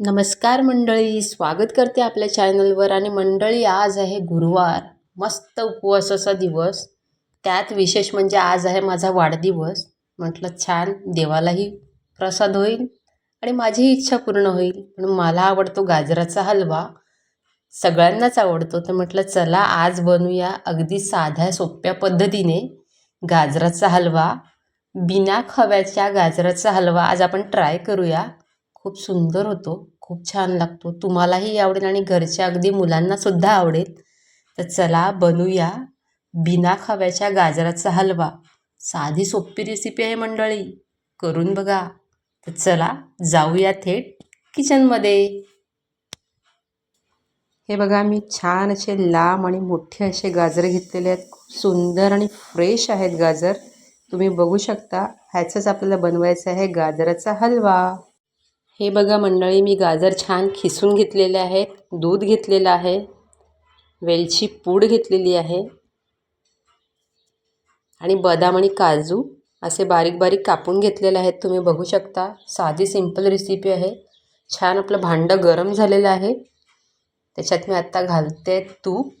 नमस्कार मंडळी स्वागत करते आपल्या चॅनलवर आणि मंडळी आज आहे गुरुवार मस्त उपवासाचा दिवस. त्यात विशेष म्हणजे आज आहे माझा वाढदिवस. म्हटलं छान देवालाही प्रसाद होईल आणि माझीही इच्छा पूर्ण होईल. म्हणून मला आवडतो गाजराचा हलवा. सगळ्यांनाच आवडतो. तर म्हटलं चला आज बनवूया अगदी साध्या सोप्या पद्धतीने गाजराचा हलवा. बिना खव्याच्या गाजराचा हलवा आज आपण ट्राय करूया. खूप सुंदर होतो खूप छान लागतो. तुम्हालाही आवडेल आणि घरच्या अगदी मुलांनासुद्धा आवडेल. तर चला बनवूया बिना खव्याच्या गाजराचा हलवा. साधी सोपी रेसिपी आहे मंडळी. करून बघा. तर चला जाऊया थेट किचनमध्ये हे बघा मी छान असे लांब आणि मोठे असे गाजर घेतलेले आहेत. खूप सुंदर आणि फ्रेश आहेत गाजर. तुम्ही बघू शकता ह्याचंच आपल्याला बनवायचं आहे गाजराचा हलवा. हे बघा मंडळी मी गाजर छान खिसून घेतलेले आहेत दूध घेतलेलं आहे वेलची पूड घेतलेली आहे आणि बदाम आणि काजू असे बारीक बारीक कापून घेतलेले आहेत. तुम्ही बघू शकता साधी सिंपल रेसिपी आहे. छान आपलं भांडं गरम झालेलं आहे. त्याच्यात मी आत्ता घालते तूप.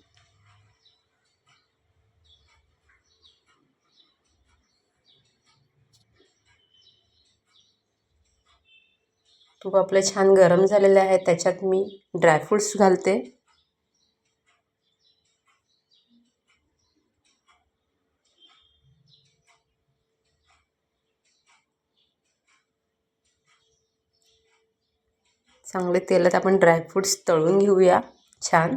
तूप आपलं छान गरम झालेलं आहे त्याच्यात मी ड्रायफ्रूट्स घालते. चांगले तेलात आपण ड्रायफ्रूट्स तळून घेऊया छान.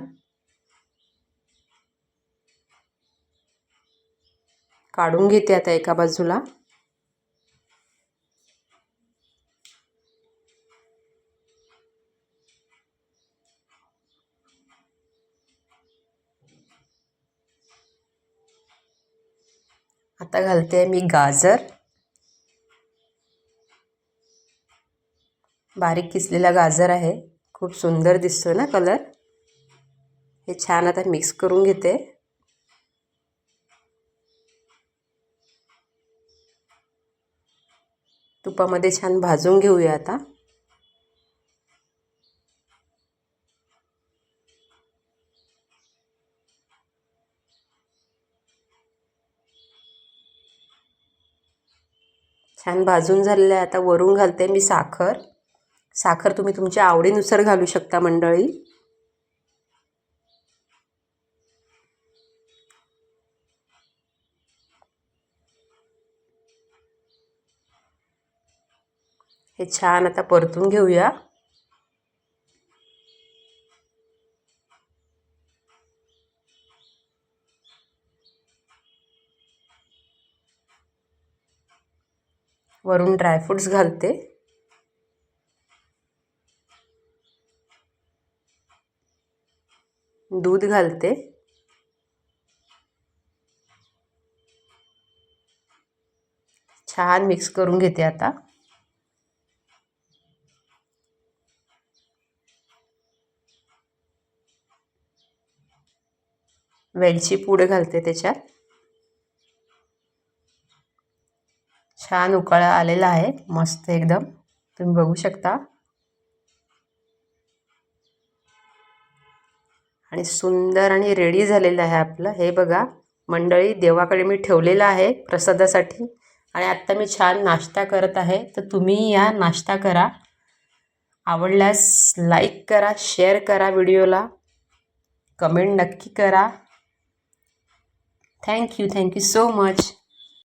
काढून घेते आता एका बाजूला. आता घालते आहे मी गाजर. बारीक किसलेला गाजर आहे. खूप सुंदर दिसतो ना कलर हे छान आता मिक्स करून घेते. तुपामध्ये छान भाजून घेऊया आता. छान भाजून झालेलं आहे. आता वरून घालते मी साखर. साखर तुम्ही तुमच्या आवडीनुसार घालू शकता मंडळी. हे छान आता परतून घेऊया. वरून ड्रायफ्रूट्स घालते. दूध घालते. छान मिक्स करून घेते आता. वेलची पूड घालते त्याच्यात. छान उकळा आलेला आहे. मस्त एकदम. तुम्ही बघू शकता. आणि सुंदर आणि रेडी झालेलं आहे आपलं. हे बघा मंडळी देवाकडे मी ठेवलेलं आहे प्रसादासाठी. आणि आत्ता मी छान नाश्ता करत आहे. तर तुम्ही या नाश्ता करा. आवडल्यास लाईक करा शेअर करा व्हिडिओला. कमेंट नक्की करा. Thank you thank you so much